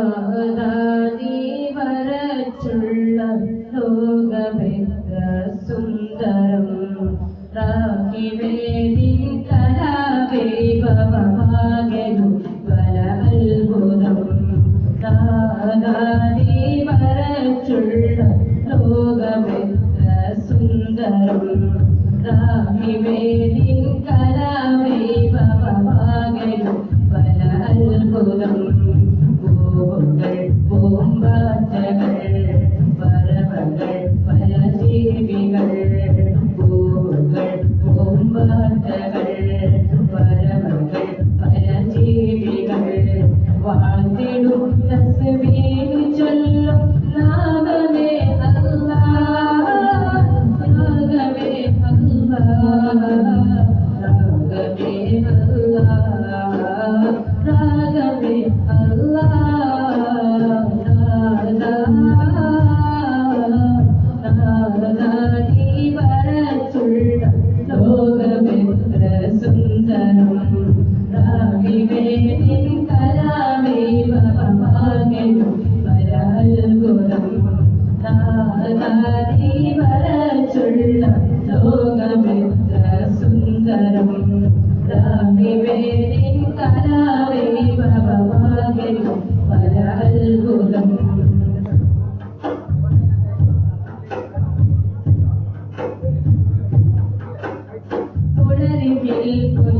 നാദാദി വരച്ചുള്ള ലോകമെത്ത സുന്ദരം രാഖി വേദി കലാവൈഭവമാകും വല അത്ഭുതം നാദാദി സുന്ദരം. കലാവൈ ബല അത്ഭുത Holy, Holy.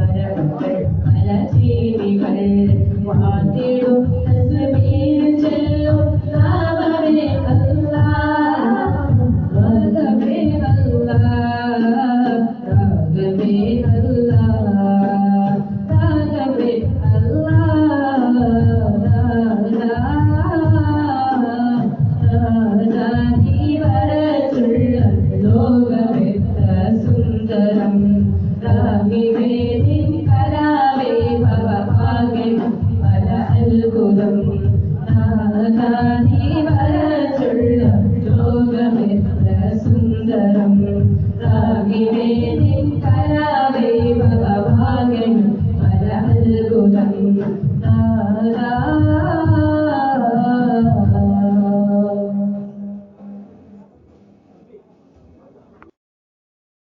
അത്ഭുതം